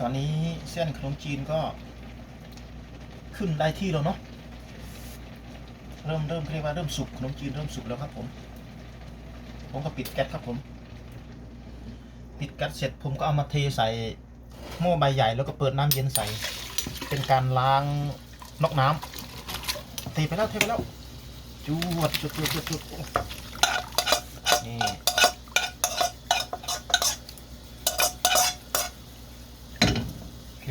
ตอนนี้เส้นขนมจีนก็ขึ้นได้ที่แล้วเนาะ เริ่มเริ่มเรียกว่าเริ่มสุกขนมจีนเริ่มสุกแล้วครับผม ผมก็ปิดแก๊สครับผม ปิดแก๊สเสร็จผมก็เอามาเทใส่หม้อใบใหญ่แล้วก็เปิดน้ำเย็นใส่ เป็นการล้างนอกน้ำเทไปแล้วเทไปแล้วจวดจุดจุดจุดจุดโอ้นี่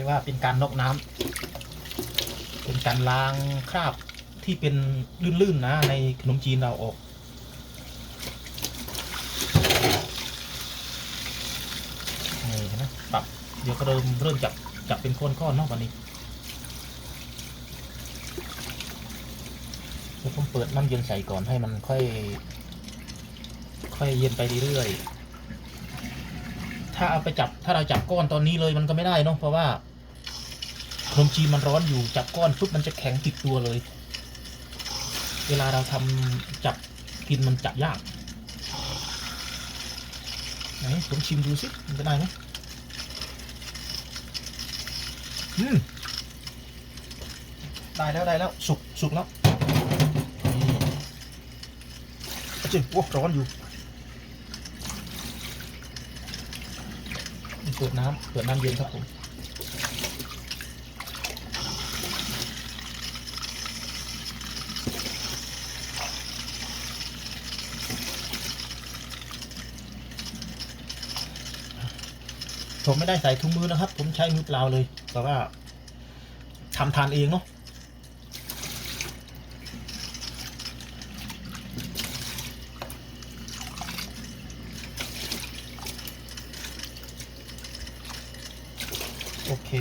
รียกว่าเป็นการนอกน้ำเป็นการล้างคราบที่เป็นลื่นๆนะในขนมจีนเราออกนี่นไหมปรับเดี๋ยวก็เริ่มเริ่มจับจับเป็นก้อนก้อนเนาะวันนี้เดี๋ยวผมเปิดน้ำเย็นใส่ก่อนให้มันค่อย ค่อยเย็นไปเรื่อยๆถ้าเอาไปจับถ้าเราจับก้อนตอนนี้เลยมันก็ไม่ได้เนาะเพราะว่า ขนมจีนมันร้อนอยู่จับก้อนปุ๊บมันจะแข็งติดตัวเลย เวลาเราทำจับกินมันจับยากไหนผมชิมดูสิมันจะได้ไหมอืมได้แล้วได้แล้วสุกสุกแล้วจริงโอ้ร้อนอยู่เปิดน้ำเปิดน้ำเย็นครับผม ผมไม่ได้ใส่ถุงมือนะครับ ผมใช้มือเปล่าเลย แต่ว่าทำทานเองเนาะโอเค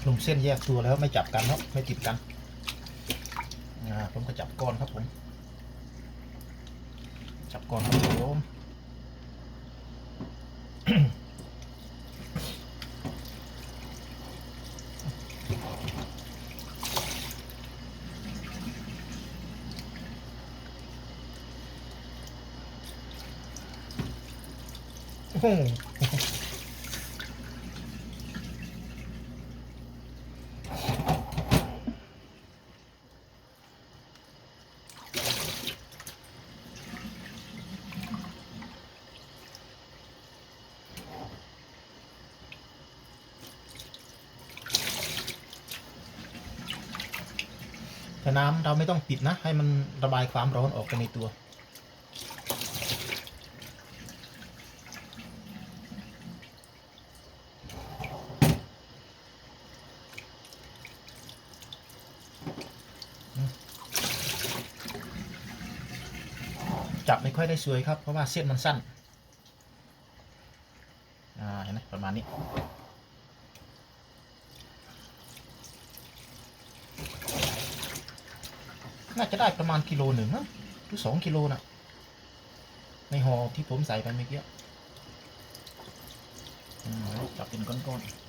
ขนมเส้นแยกตัวแล้วไม่จับกันเนาะไม่ติดกันอ่าผมก็จับก้อนครับผม จับก้อนครับผม โอ้ แต่น้ำเราไม่ต้องปิดนะ ให้มันระบายความร้อนออกไปในตัว จับไม่ค่อยได้สวยครับ เพราะว่าเส้นมันสั้น อ่า เห็นไหมประมาณนี้ น่าจะได้ประมาณกิโลหนึ่งมั้งหรือสองกิโลนะในห่อที่ผมใส่ไปเมื่อกี้จับเป็นก้อนๆ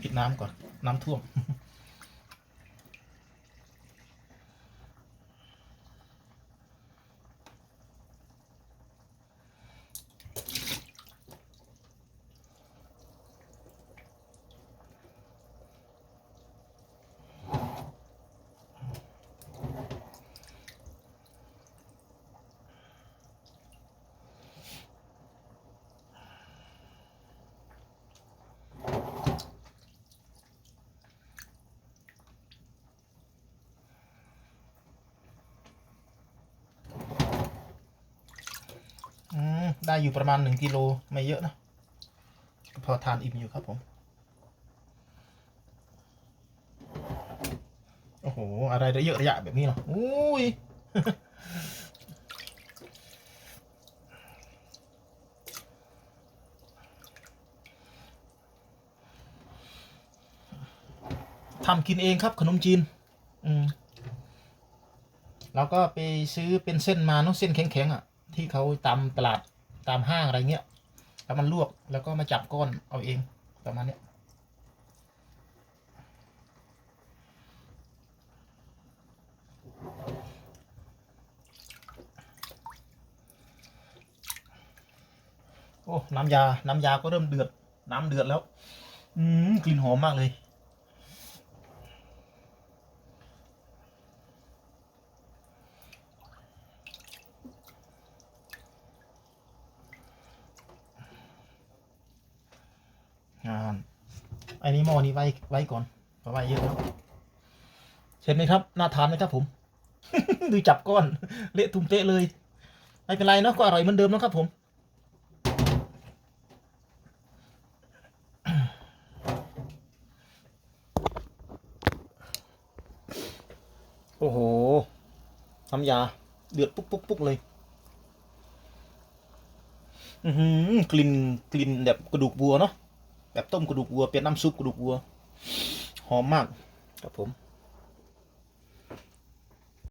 ปิดน้ำก่อน น้ำท่วม ได้อยู่ประมาณหนึ่งกิโลไม่เยอะนะพอทานอิ่มอยู่ครับผม โอ้โห อะไรระเยอะระยะแบบนี้เนาะอุ้ยทำกินเองครับขนมจีน อืมเราก็ไปซื้อเป็นเส้นมาเนาะเส้นแข็งๆอะ ที่เขาตามตลาด ตามห้างอะไรเงี้ย แล้วมันลวกแล้วก็มาจับก้อนเอาเองประมาณเนี้ยโอ้ น้ำยา น้ำยาก็เริ่มเดือด น้ำเดือดแล้ว อืม กลิ่นหอมมากเลย อ้นี้หม้อนี้ไว้ไว้ก่อนเพราะไว้เยอะแล้วเห็นไหมครับน่าทานไหมครับผม ดูจับก้อน เละตุ้มเตะเลย ไม่เป็นไรเนาะก็อร่อยเหมือนเดิมนะครับผมโอ้โห น้ำยา เดือดปุ๊กปุ๊กปุ๊กเลย อือหือกลิ่น กลิ่นแบบกระดูกวัวเนาะ แบบต้มกระดูกวัวเป็นน้ำซุปกระดูกวัว หอมมากครับผม